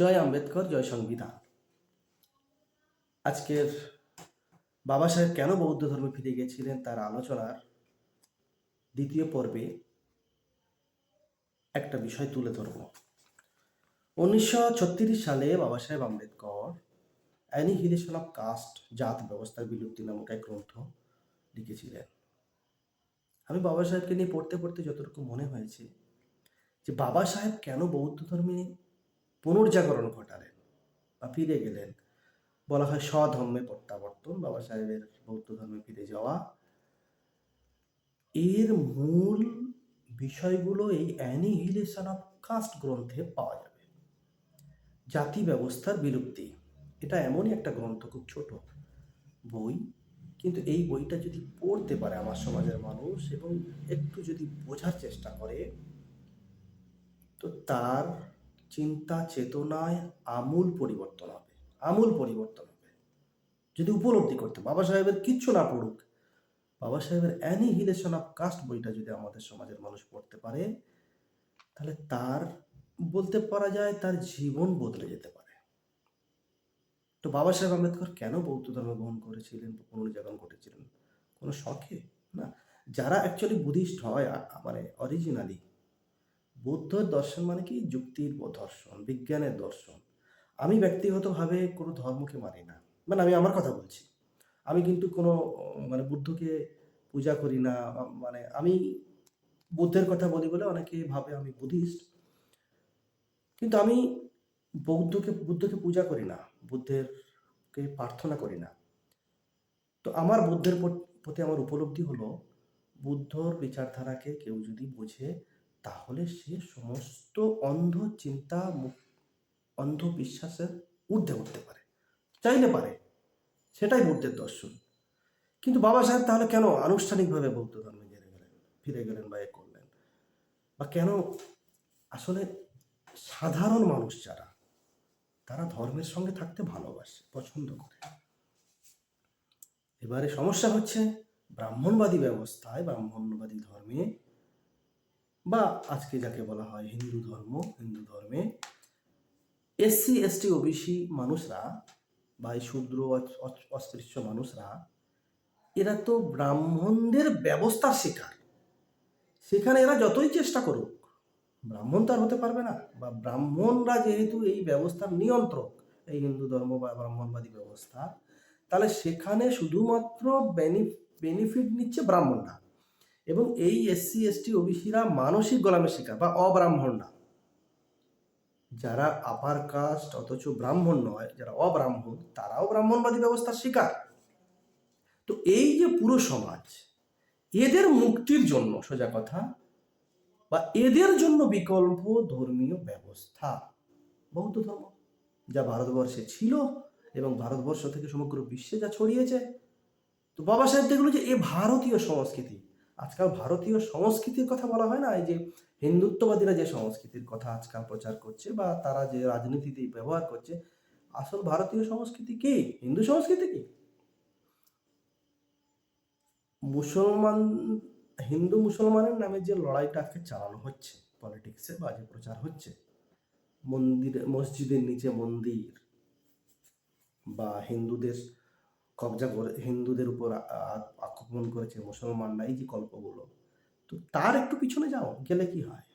জয় আম্বেদকর, জয় সংবিধান। আজকের বাবা সাহেব কেন বৌদ্ধ ধর্মে ফিরে গিয়েছিলেন তার আলোচনার দ্বিতীয় পর্বে একটা বিষয় তুলে ধরব। উনিশশো ছত্রিশ সালে বাবা সাহেব আম্বেদকর অ্যানিহিলেশন অফ কাস্ট জাত ব্যবস্থার বিলুপ্তি নামক এক গ্রন্থ লিখেছিলেন। আমি বাবা সাহেবকে নিয়ে পড়তে পড়তে যতটুকু মনে হয়েছে যে বাবা সাহেব কেন বৌদ্ধ ধর্মে পুনর্জাগরণ ঘটালেন বা ফিরে গেলেন। বলা হয় স্বধর্মে প্রত্যাবর্তন, বাবা সাহেবের বৌদ্ধ ধর্মে ফিরে যাওয়া। এর মূল বিষয়গুলো এই অ্যানিহিলেশন অফ কাস্ট গ্রন্থে পাওয়া যাবে। জাতি ব্যবস্থার বিলুপ্তি, এটা এমনই একটা গ্রন্থ, খুব ছোট বই, কিন্তু এই বইটা যদি পড়তে পারে আমার সমাজের মানুষ এবং একটু যদি বোঝার চেষ্টা করে, তো তার চিন্তা চেতনায় আমূল পরিবর্তন হবে, আমূল পরিবর্তন হবে। যদি উপলব্ধি করতে বাবা সাহেবের কিচ্ছু না পড়ুক, বাবা সাহেবের অ্যানিহিলেশন অফ কাস্ট বইটা যদি আমাদের সমাজের মানুষ পড়তে পারে, তাহলে তার বলতে পারা যায় তার জীবন বদলে যেতে পারে। তো বাবা সাহেব আম্বেদকর কেন বৌদ্ধ ধর্ম গ্রহণ করেছিলেন পুনর্জাগরণ ঘটেছিলেন? কোনো শখে? না। যারা অ্যাকচুয়ালি বুদ্ধিস্ট হয় মানে অরিজিনালি বৌদ্ধ দর্শন মানে কি? যুক্তির দর্শন, বিজ্ঞানের দর্শন। আমি ব্যক্তিগতভাবে কোনো ধর্মকে মানি না। মানে আমি আমার কথা বলছি। আমি কিন্তু কোনো মানে বুদ্ধকে পূজা করি না মানে আমি বুদ্ধের কথা বলি বলে অনেকে ভাবে আমি বুদ্ধিস্ট। কিন্তু আমি বৌদ্ধকে, বুদ্ধকে পূজা করি না, বুদ্ধেরকে প্রার্থনা করি না। তো আমার বুদ্ধের প্রতি আমার উপলব্ধি হলো, বুদ্ধর বিচারধারাকে কেউ যদি বোঝে তাহলে সে সমস্ত অন্ধ চিন্তা মু- অন্ধ বিশ্বাসের ঊর্ধ্বে উঠতে পারে। চাইলে পারে। সেটাই বুদ্ধের দর্শন। কিন্তু বাবা সাহেব তাহলে কেন আনুষ্ঠানিকভাবে বৌদ্ধ ধর্মে গেলে গেলেন, ফিরে গেলেন বা এ করলেন? বা কেন আসলে সাধারণ মানুষ যারা, তারা ধর্মের সঙ্গে থাকতে ভালোবাসে, পছন্দ করে? এবারে সমস্যা হচ্ছে ব্রাহ্মণবাদী ব্যবস্থায় ব্রাহ্মণবাদী ধর্মে বা আজকে যাকে বলা হয় হিন্দু ধর্ম, হিন্দু ধর্মে এসসি এসটি ওবিসি মানুষরা বা এই শূদ্র অস্পৃশ্য মানুষরা, এরা তো ব্রাহ্মণদের ব্যবস্থার শিকার। সেখানে এরা যতই চেষ্টা করুক, ব্রাহ্মণ তো আর হতে পারবে না বা ব্রাহ্মণরা যেহেতু এই ব্যবস্থার নিয়ন্ত্রক, এই হিন্দু ধর্ম বা ব্রাহ্মণবাদী ব্যবস্থা, তাহলে সেখানে শুধুমাত্র বেনিফিট নিচ্ছে ব্রাহ্মণরা। এবং এই এসসি এসটি ওবিসিরা মানসিক গোলামের শিকার বা অব্রাহ্মণ না। যারা আপার কাস্ট অথচ ব্রাহ্মণ নয়, যারা অব্রাহ্মণ, তারাও ব্রাহ্মণবাদী ব্যবস্থার শিকার। তো এই যে পুরো সমাজ, এদের মুক্তির জন্য সোজা কথা, বা এদের জন্য বিকল্প ধর্মীয় ব্যবস্থা, বৌদ্ধ ধর্ম, যা ভারতবর্ষে ছিল এবং ভারতবর্ষ থেকে সমগ্র বিশ্বে যা ছড়িয়েছে। তো বাবা সাহেব দেখল যে এ ভারতীয় সংস্কৃতি আজকাল ভারতীয় সংস্কৃতির কথা বলা হয় না? এই যে হিন্দুত্ববাদীরা যে সংস্কৃতির কথা আজকাল প্রচার করছে বা তারা যে রাজনীতিতে ব্যবহার করছে, আসল ভারতীয় সংস্কৃতি কি? হিন্দু সংস্কৃতি কি? মুসলমান, হিন্দু মুসলমানের নামে যে লড়াইটা আজকে চালানো হচ্ছে পলিটিক্সে বা যে প্রচার হচ্ছে, মন্দির, মসজিদের নিচে মন্দির বা হিন্দুদের কবজা করে, হিন্দুদের উপর আক্রমণ করেছে মুসলমানরা, এই যে গল্পগুলো। তো তার একটু পিছনে যাও, গেলে কি হয়?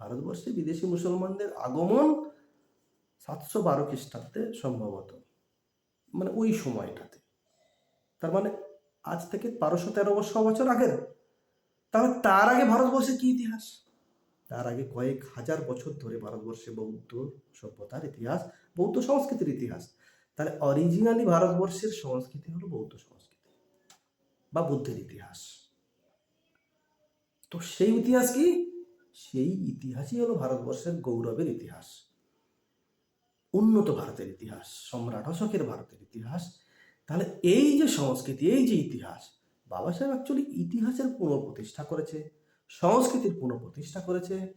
ভারতবর্ষে বিদেশি মুসলমানদের আগমন সাতশো বারো খ্রিস্টাব্দে সম্ভবত মানে ওই সময়টাতে। তার মানে আজ থেকে বারোশো তেরো বছর বছর আগের। তাহলে তার আগে ভারতবর্ষে কি ইতিহাস? তার আগে কয়েক হাজার বছর ধরে ভারতবর্ষে বৌদ্ধ সভ্যতার ইতিহাস, বৌদ্ধ সংস্কৃতির ইতিহাস। তাহলে অরিজিনালি ভারতবর্ষের সংস্কৃতি হলো বৌদ্ধ সংস্কৃতি বা বুদ্ধের ইতিহাস। তো সেই ইতিহাস কি? সেই ইতিহাসই হলো ভারতবর্ষের গৌরবের ইতিহাস। উন্নত ভারতের ইতিহাস, সম্রাট অশোকের ভারতের ইতিহাস। তাহলে এই যে সংস্কৃতি, এই যে ইতিহাস, বাবা সাহেব অ্যাকচুয়ালি ইতিহাসের পুনঃপ্রতিষ্ঠা করেছে, সংস্কৃতির পুনঃপ্রতিষ্ঠা করেছে।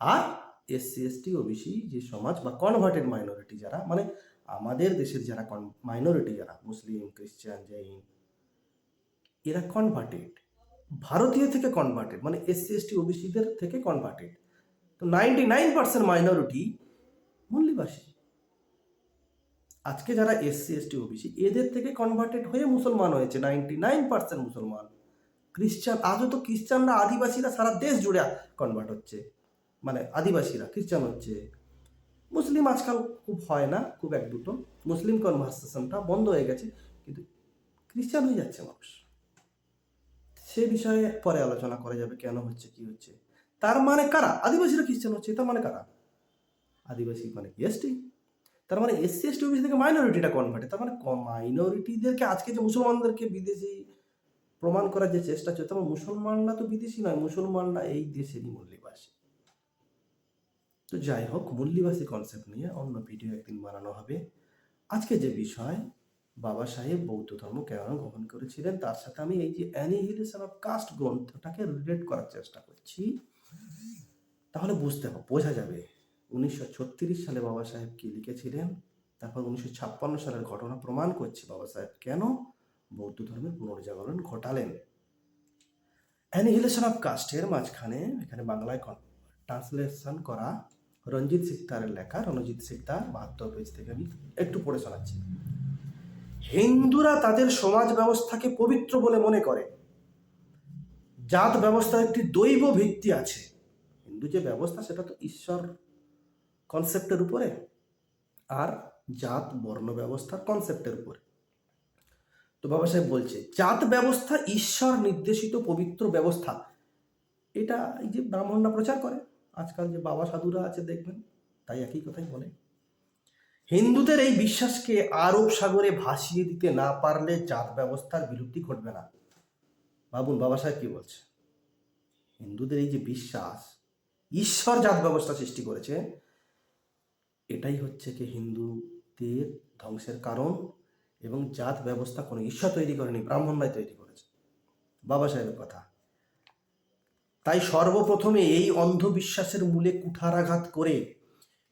আর এসসি এসটি ওবিসি যে সমাজ বা কনভার্টেড মাইনরিটি যারা মানে আমাদের দেশের যারা কন মাইনরিটি যারা, মুসলিম, খ্রিস্টান, জৈন, এরা কনভার্টেড ভারতীয় থেকে কনভার্টেড মানে এসসি এসটি ওবিসিদের থেকে কনভার্টেড তো নাইনটি নাইন পার্সেন্ট মাইনরিটি মূল্য মূল্যবাসী। আজকে যারা এসসি এসটি ওবিসি এদের থেকে কনভার্টেড হয়ে মুসলমান হয়েছে নাইনটি নাইন পার্সেন্ট মুসলমান। খ্রিস্টান, আজও তো খ্রিস্টানরা আদিবাসীরা সারা দেশ জুড়ে কনভার্ট হচ্ছে। মানে আদিবাসীরা, খ্রিস্টান হচ্ছে। মুসলিম আজকাল খুব হয় না, খুব এক দুটো। মুসলিম কনভার্সেশনটা বন্ধ হয়ে গেছে, কিন্তু খ্রিস্টান হয়ে যাচ্ছে মানুষ। সে বিষয়ে পরে আলোচনা করা যাবে কেন হচ্ছে, কি হচ্ছে। তার মানে কারা? আদিবাসীরা খ্রিস্টান হচ্ছে, তার মানে কারা? আদিবাসী মানে এসটি? তার মানে এসসি, এসটি ওবিসি থেকে মাইনরিটিটা কনভার্টে তার মানে মাইনরিটিদেরকে আজকে যে মুসলমানদেরকে বিদেশি প্রমাণ করার যে চেষ্টা চলছে, তার মানে মুসলমানরা তো বিদেশি নয়, মুসলমানরা এই দেশেরই মূল্যবাসী। তো যাই হোক, মূল্যবাসী কনসেপ্ট নিয়ে অন্য ভিডিও একদিন বানানো হবে। আজকে যে বিষয়, বাবা সাহেব বৌদ্ধ ধর্ম কেন গ্রহণ করেছিলেন, তার সাথে আমি এই যে অ্যানিহিলেশন অফ কাস্ট গ্রন্থটাকে রিলেট করার চেষ্টা করছি। তাহলে বুঝতে হবে, বোঝা যাবে উনিশশো ছত্রিশ সালে বাবা সাহেব কি লিখেছিলেন, তারপর উনিশশো ছাপ্পান্ন সালের ঘটনা প্রমাণ করছে বাবা সাহেব কেন বৌদ্ধ ধর্মের পুনর্জাগরণ ঘটালেন। অ্যানিহিলেশন অফ কাস্টের মাঝখানে, এখানে বাংলায় ট্রান্সলেশন করা রঞ্জিত সিকদারের লেখা রণজিৎ সিকদার বাহাত্তর পেজ থেকে আমি একটু পড়ে শোনাচ্ছি। হিন্দুরা তাদের সমাজ ব্যবস্থাকে পবিত্র বলে মনে করে। জাত ব্যবস্থার একটি দৈব ভিত্তি আছে। হিন্দু যে ব্যবস্থা, সেটা তো ঈশ্বর কনসেপ্টের উপরে আর জাত, বর্ণ ব্যবস্থার কনসেপ্টের উপরে। তো বাবা সাহেব বলছে, জাত ব্যবস্থা ঈশ্বর নির্দেশিত পবিত্র ব্যবস্থা। এটা এই যে ব্রাহ্মণরা প্রচার করে। আজকাল যে বাবা সাধুরা আছে দেখবেন, তাই একই কথাই বলে। হিন্দুদের এই বিশ্বাসকে আরব সাগরে ভাসিয়ে দিতে না পারলে জাত ব্যবস্থার বিলুপ্তি ঘটবে না। ভাবুন বাবা সাহেব কি বলছে? হিন্দুদের এই যে বিশ্বাস, ঈশ্বর জাত ব্যবস্থা সৃষ্টি করেছে, এটাই হচ্ছে কি হিন্দুদের ধ্বংসের কারণ এবং জাত ব্যবস্থা কোনো ঈশ্বর তৈরি করেনি, ব্রাহ্মণরাই তৈরি করেছে। বাবা সাহেবের কথা। তাই সর্বপ্রথমে এই অন্ধবিশ্বাসের মূলে কুঠারাঘাত করে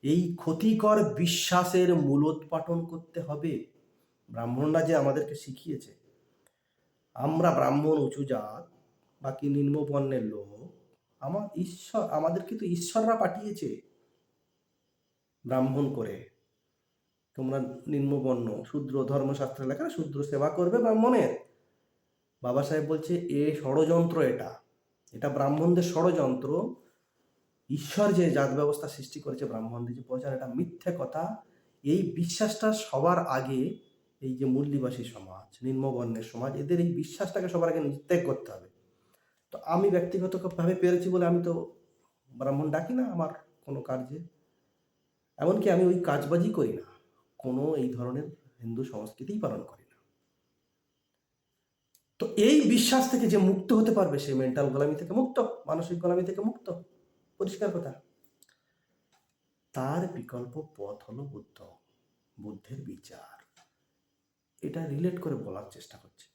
এই ক্ষতিকর বিশ্বাসের মূলোৎপাটন করতে হবে। ব্রাহ্মণরা যে আমাদেরকে শিখিয়েছে। আমরা ব্রাহ্মণ উঁচু জাত, বাকি নিম্নবর্ণের লোক। আমার ঈশ্বর, আমাদেরকে তো ঈশ্বররা পাঠিয়েছে ব্রাহ্মণ করে। তোমরা নিম্নবর্ণ, শূদ্র ধর্মশাস্ত্রের লেখা, শূদ্র সেবা করবে ব্রাহ্মণের। বাবা সাহেব বলছে, এ ষড়যন্ত্র এটা। এটা ব্রাহ্মণদের ষড়যন্ত্র। ঈশ্বর যে জাত ব্যবস্থা সৃষ্টি করেছে ব্রাহ্মণদের যে প্রচার, এটা মিথ্যে কথা। এই বিশ্বাসটা সবার আগে এই যে মূল্যবাসী সমাজ, নিম্নবর্ণের সমাজ, এদের এই বিশ্বাসটাকে সবার আগে ত্যাগ করতে হবে। তো আমি ব্যক্তিগতভাবে পেরেছি বলে আমি তো ব্রাহ্মণ ডাকি না আমার কোনো কার্যে। এমনকি আমি ওই কাজবাজি করি না। কোনো এই ধরনের হিন্দু সংস্কৃতিই পালন করি তো এই বিশ্বাস থেকে যে মুক্ত হতে পারবে সে মেন্টাল গোলামি থেকে মুক্ত, মানসিক গোলামি থেকে মুক্ত। পরিষ্কার কথা। তার বিকল্প পথ হলো বুদ্ধ, বুদ্ধের বিচার। এটা রিলেট করে বলার চেষ্টা করছে।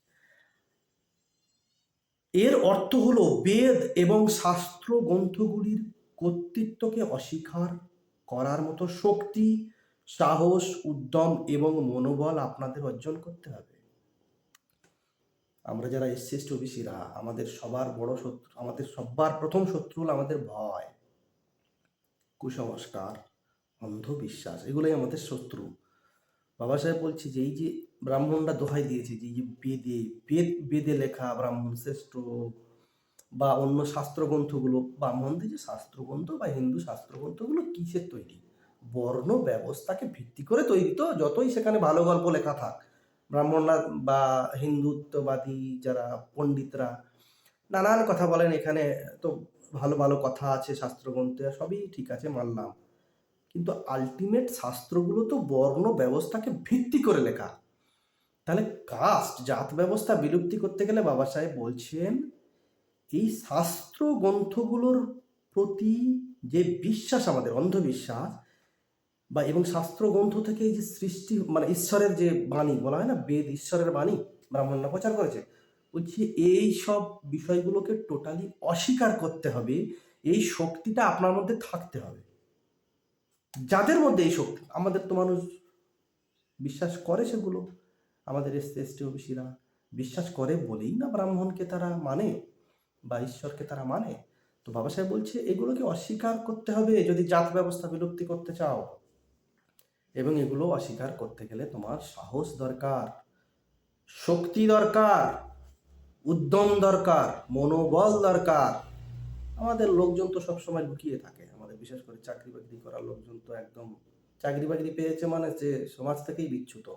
এর অর্থ হলো বেদ এবং শাস্ত্র গ্রন্থগুলির কর্তৃত্বকে অস্বীকার করার মতো শক্তি, সাহস, উদ্যম এবং মনোবল আপনাদের অর্জন করতে হবে। আমরা যারা এসসি এসটি ওবিসিরা, আমাদের সবার বড় শত্রু, আমাদের সবার প্রথম শত্রু হলো আমাদের ভয়, কুসংস্কার, অন্ধবিশ্বাস, এগুলোই আমাদের শত্রু। বাবা সাহেব বলছি যে, এই যে ব্রাহ্মণরা দোহাই দিয়েছে যে, এই বেদে, বেদ, বেদে লেখা ব্রাহ্মণ শ্রেষ্ঠ বা অন্য শাস্ত্রগ্রন্থগুলো, ব্রাহ্মণদের যে শাস্ত্রগ্রন্থ বা হিন্দু শাস্ত্রগ্রন্থগুলো কিসের তৈরি? বর্ণ ব্যবস্থাকে ভিত্তি করে তৈরি তো, যতই সেখানে ভালো গল্প লেখা থাক। ব্রাহ্মণরা বা হিন্দুত্ববাদী যারা পণ্ডিতরা, নানান কথা বলেন এখানে, তো ভালো ভালো কথা আছে, শাস্ত্রগ্রন্থে সবই ঠিক আছে, মানলাম। কিন্তু আলটিমেট শাস্ত্রগুলো তো বর্ণ ব্যবস্থাকে ভিত্তি করে লেখা। তাহলে কাস্ট জাত ব্যবস্থা বিলুপ্তি করতে গেলে বাবা সাহেব বলছেন, এই শাস্ত্র গ্রন্থগুলোর প্রতি যে বিশ্বাস আমাদের, অন্ধবিশ্বাস বা এবং শাস্ত্র গ্রন্থ থেকে এই যে সৃষ্টি মানে ঈশ্বরের যে বাণী, বলা হয় না, বেদ, ঈশ্বরের বাণী ব্রাহ্মণরা প্রচার করেছে, বলছি এই সব বিষয়গুলোকে টোটালি অস্বীকার করতে হবে, এই শক্তিটা আপনার মধ্যে থাকতে হবে। যাদের মধ্যে এই শক্তি, আমাদের তো মানুষ বিশ্বাস করে সেগুলো, আমাদের এসতে এসটি ওবিসিরা বিশ্বাস করে বলেই না ব্রাহ্মণকে তারা মানে বা ঈশ্বরকে তারা মানে। তো বাবা সাহেব বলছে, এগুলোকে অস্বীকার করতে হবে, যদি জাত ব্যবস্থা বিলুপ্তি করতে চাও। এবং এগুলো অস্বীকার করতে গেলে তোমার সাহস দরকার, শক্তি দরকার, উদ্যম দরকার, মনোবল দরকার। আমাদের লোকজন তো সবসময় লুকিয়ে থাকে। আমাদের বিশেষ করে চাকরি বাকরি করার লোকজন তো একদম চাকরি বাকরি পেয়েছে মানে যে সমাজ থেকেই বিচ্যুত।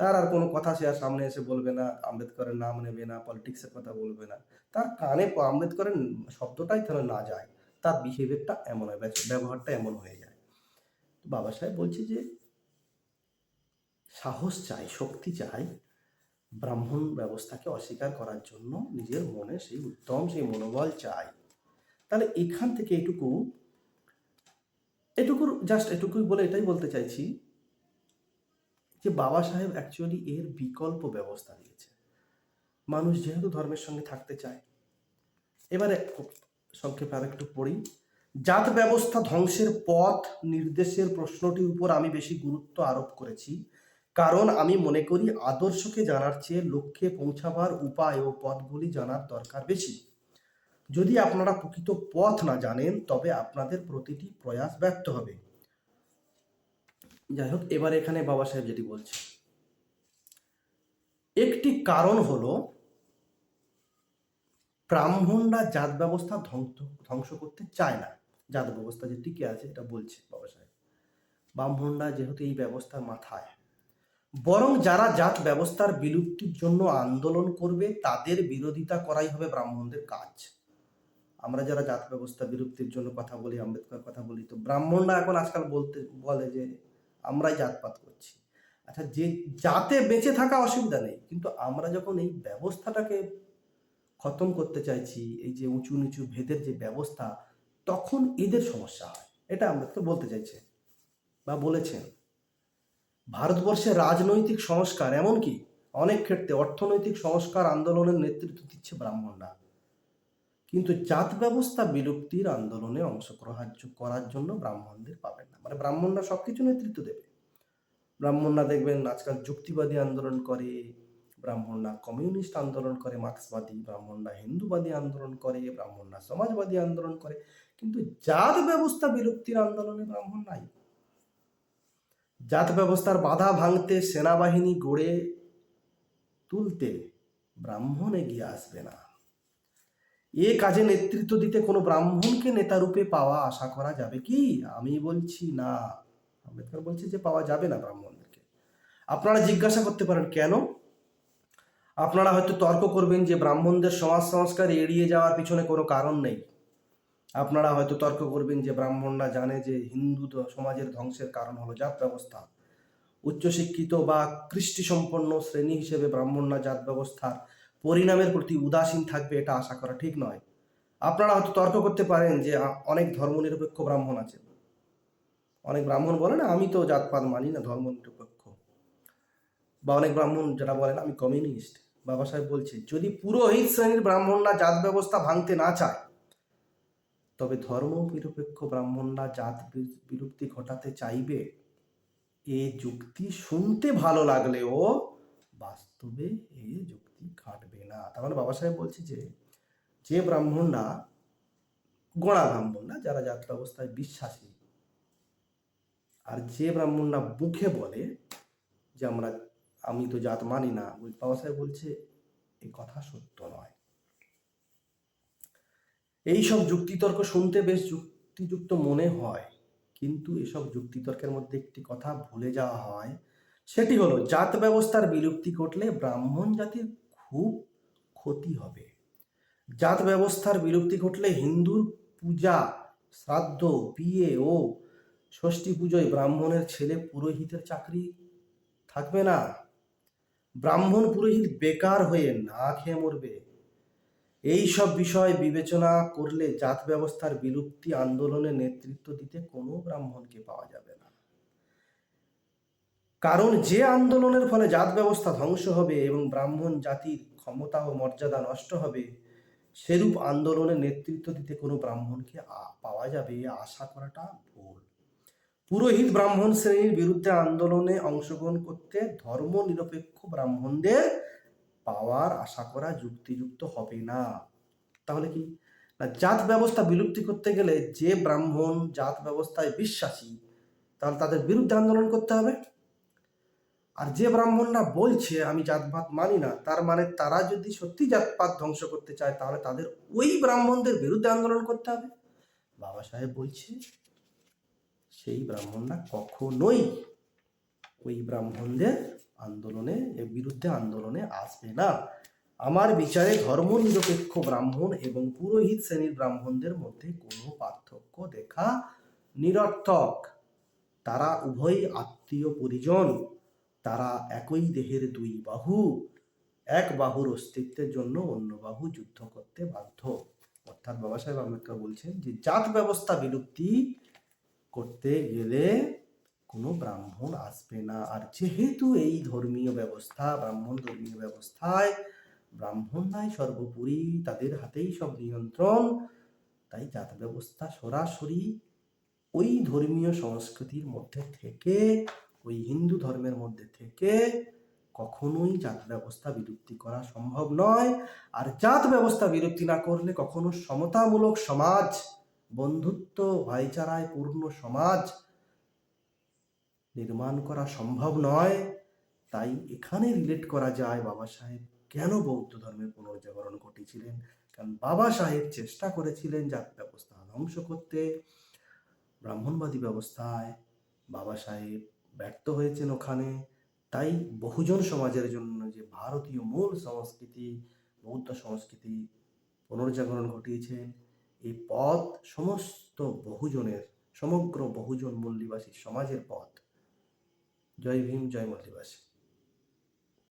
তার আর কোনো কথা সে আর সামনে এসে বলবে না, আম্বেদকরের নাম নেবে না পলিটিক্সের কথা বলবে না। তার কানে আম্বেদকরের শব্দটাই তাহলে না যায়, তার বিহেভিয়ারটা এমন হয় ব্যবহারটা এমন হয়ে যায়। বাবা সাহেব বলছে যে সাহস চাই, শক্তি চাই ব্রাহ্মণ ব্যবস্থাকে অস্বীকার করার জন্য নিজের মনে সেই উত্তম সেই মনোবল চাই। তাহলে এখান থেকে এটুকু, এটুকুর জাস্ট এটুকুই বলে এটাই বলতে চাইছি যে বাবা সাহেব অ্যাকচুয়ালি এর বিকল্প ব্যবস্থা দিয়েছে মানুষ যেহেতু ধর্মের সঙ্গে থাকতে চায়, এবারে সংক্ষেপে আর একটু পড়ি। জাত ব্যবস্থা ধ্বংসের পথ নির্দেশের প্রশ্নটির উপর আমি বেশি গুরুত্ব আরোপ করেছি। কারণ আমি মনে করি আদর্শকে জানার চেয়ে লক্ষ্যে পৌঁছাবার উপায় ও পথগুলি জানার দরকার বেশি। যদি আপনারা প্রকৃত পথ না জানেন, তবে আপনাদের প্রতিটি প্রয়াস ব্যর্থ হবে। যাই হোক, এবার এখানে বাবা সাহেব যেটি বলছে। একটি কারণ হলো, ব্রাহ্মণরা জাত ব্যবস্থা ধ্বংস ধ্বংস করতে চায় না। জাত ব্যবস্থা যে টিকে আছে, এটা বলছে বাবা সাহেব। ব্রাহ্মণরা যেহেতু এই ব্যবস্থার মাথায় বরং যারা জাত ব্যবস্থার বিলুপ্তির জন্য আন্দোলন করবে, তাদের বিরোধিতা করাই হবে ব্রাহ্মণদের কাজ। আমরা যারা জাত ব্যবস্থা বিলুপ্তির জন্য কথা বলি, আম্বেদকর কথা বলি, তো ব্রাহ্মণরা এখন আজকাল বলতে, বলে যে আমরাই জাতপাত করছি। আচ্ছা যে জাতে বেঁচে থাকা অসুবিধা নেই, কিন্তু আমরা যখন এই ব্যবস্থাটাকে খতম করতে চাইছি, এই যে উঁচু নিচু ভেদের যে ব্যবস্থা, তখন এদের সমস্যা হয়। এটা আম্বেদকর বলতে চাইছে বা বলেছেন। ভারতবর্ষের রাজনৈতিক সংস্কার এমনকি অনেক ক্ষেত্রে অর্থনৈতিক সংস্কার আন্দোলনের নেতৃত্ব দিচ্ছে ব্রাহ্মণরা। কিন্তু জাত ব্যবস্থা বিলুপ্তির আন্দোলনে অংশগ্রহণ করার জন্য ব্রাহ্মণদের পাবেন না। মানে ব্রাহ্মণরা সবকিছু নেতৃত্ব দেবে। ব্রাহ্মণরা দেখবেন আজকাল যুক্তিবাদী আন্দোলন করে, ব্রাহ্মণরা কমিউনিস্ট আন্দোলন করে, মার্ক্সবাদী, ব্রাহ্মণরা হিন্দুবাদী আন্দোলন করে, ব্রাহ্মণরা সমাজবাদী আন্দোলন করে। কিন্তু জাত ব্যবস্থা বিলুপ্তির আন্দোলনে ব্রাহ্মণ নাই। জাত ব্যবস্থার বাধা ভাঙতে সেনাবাহিনী গড়ে তুলতে ব্রাহ্মণ এগিয়ে আসবে না। এ কাজে নেতৃত্ব দিতে কোনো ব্রাহ্মণকে নেতারূপে পাওয়া আশা করা যাবে কি? আমি বলছি না। আম্বেদকর বলছে যে পাওয়া যাবে না ব্রাহ্মণদেরকে। আপনারা জিজ্ঞাসা করতে পারেন, কেন? আপনারা হয়তো তর্ক করবেন যে ব্রাহ্মণদের সমাজ সংস্কার এড়িয়ে যাওয়ার পিছনে কোনো কারণ নেই। আপনারা হয়তো তর্ক করবেন যে ব্রাহ্মণরা জানে যে হিন্দু সমাজের ধ্বংসের কারণ হলো জাত ব্যবস্থা। উচ্চশিক্ষিত বা কৃষ্টি সম্পন্ন শ্রেণি হিসেবে ব্রাহ্মণরা জাত ব্যবস্থার পরিণামের প্রতি উদাসীন থাকবে এটা আশা করা ঠিক নয়। আপনারা হয়তো তর্ক করতে পারেন যে অনেক ধর্মনিরপেক্ষ ব্রাহ্মণ আছে। অনেক ব্রাহ্মণ বলে না, আমি তো জাতপাত মানি না ধর্মনিরপেক্ষ। বা অনেক ব্রাহ্মণ যারা বলেন আমি কমিউনিস্ট। বাবা সাহেব বলছে, যদি পুরোহিত শ্রেণির ব্রাহ্মণরা জাত ব্যবস্থা ভাঙতে না চায় তবে ধর্ম নিরপেক্ষ ব্রাহ্মণরা জাত বিলুপ্তি ঘটাতে চাইবে? এ যুক্তি শুনতে ভালো লাগলেও বাস্তবে এ যুক্তি খাটবে না। তার মানে বাবা সাহেব বলছে যে যে ব্রাহ্মণরা গোড়া ব্রাহ্মণরা, যারা জাত ব্যবস্থায় বিশ্বাসী, আর যে ব্রাহ্মণরা মুখে বলে যে আমরা, আমি তো জাত মানি না, বাবা সাহেব বলছে এই কথা সত্য নয়। এই সব যুক্তিতর্ক শুনতে বেশ যুক্তিযুক্ত মনে হয়। কিন্তু এসব যুক্তিতর্কের মধ্যে একটি কথা ভুলে যাওয়া হয়। সেটি হলো জাত ব্যবস্থার বিলুপ্তি ঘটলে ব্রাহ্মণ জাতির খুব ক্ষতি হবে। জাত ব্যবস্থার বিলুপ্তি ঘটলে হিন্দুর পূজা, শ্রাদ্ধ, বিয়ে ও ষষ্ঠী পুজোয় ব্রাহ্মণের ছেলে পুরোহিতের চাকরি থাকবে না। ব্রাহ্মণ পুরোহিত বেকার হয়ে না খেয়ে মরবে। এই সব বিষয় বিবেচনা করলে জাত ব্যবস্থার বিলুপ্তি আন্দোলনে নেতৃত্ব দিতে কোনো ব্রাহ্মণকে পাওয়া যাবে না। কারণ যে আন্দোলনের ফলে জাত ব্যবস্থা ধ্বংস হবে এবং ব্রাহ্মণ জাতির ক্ষমতা ও মর্যাদা নষ্ট হবে, সেরূপ আন্দোলনে নেতৃত্ব দিতে কোনো ব্রাহ্মণকে পাওয়া যাবে আশা করাটা ভুল। পুরোহিত ব্রাহ্মণ শ্রেণির বিরুদ্ধে আন্দোলনে অংশগ্রহণ করতে ধর্ম নিরপেক্ষ ব্রাহ্মণদের পাওয়ার আশা করা যুক্তিযুক্ত হবে না। তাহলে কি? না জাত ব্যবস্থা বিলুপ্তি করতে গেলে যে ব্রাহ্মণ জাত ব্যবস্থায় বিশ্বাসী, তাহলে তাদের বিরুদ্ধে আন্দোলন করতে হবে। আর যে ব্রাহ্মণরা বলছে, আমি জাতপাত মানি না, তার মানে তারা যদি সত্যি জাতপাত ধ্বংস করতে চায়, তাহলে তাদের ওই ব্রাহ্মণদের বিরুদ্ধে আন্দোলন করতে হবে। বাবা সাহেব বলছে, সেই ব্রাহ্মণরা কখনোই ওই ব্রাহ্মণদের আন্দোলনে, এর বিরুদ্ধে আন্দোলনে আসবে না। আমার বিচারে ধর্ম নিরপেক্ষ ব্রাহ্মণ এবং পুরোহিত শ্রেণির ব্রাহ্মণদের মধ্যে কোনো পার্থক্য দেখা নিরর্থক। তারা উভয়ই আত্মীয় পরিজন। তারা একই দেহের দুই বাহু। এক বাহুর অস্তিত্বের জন্য অন্য বাহু যুদ্ধ করতে বাধ্য। অর্থাৎ বাবা সাহেব আম্বেদকর বলছেন যে, জাত ব্যবস্থা বিলুপ্তি করতে গেলে কোনো ব্রাহ্মণ আসবে না। আর যেহেতু এই ধর্মীয় ব্যবস্থা, ব্রাহ্মণ ধর্মীয় ব্যবস্থায় ব্রাহ্মণরাই সর্বোপরি, তাদের হাতেই সব নিয়ন্ত্রণ, তাই জাত ব্যবস্থা সরাসরি ওই ধর্মীয় সংস্কৃতির মধ্যে থেকে, ওই হিন্দু ধর্মের মধ্যে থেকে কখনোই জাত ব্যবস্থা বিলুপ্তি করা সম্ভব নয়। আর জাত ব্যবস্থা বিলুপ্তি না করলে কখনো সমতামূলক সমাজ, বন্ধুত্ব, ভাইচারায় পূর্ণ সমাজ নির্মাণ করা সম্ভব নয়, তাই এখানে রিলেট করা যায় বাবা সাহেব। কেন বৌদ্ধ ধর্মের পুনর্জাগরণ ঘটিয়েছিলেন? কারণ বাবা সাহেব চেষ্টা করেছিলেন জাত ব্যবস্থা ধ্বংস করতে। ব্রাহ্মণবাদী ব্যবস্থায় বাবা সাহেব ব্যর্থ হয়েছেন ওখানে। তাই বহুজন সমাজের জন্য যে ভারতীয় মূল সংস্কৃতি, বৌদ্ধ সংস্কৃতি পুনর্জাগরণ ঘটিয়েছেন এই পথ সমস্ত বহুজনের, সমগ্র বহুজন মূল্যবাসী সমাজের পথ। জয় ভীম জয় মল্লিবাসী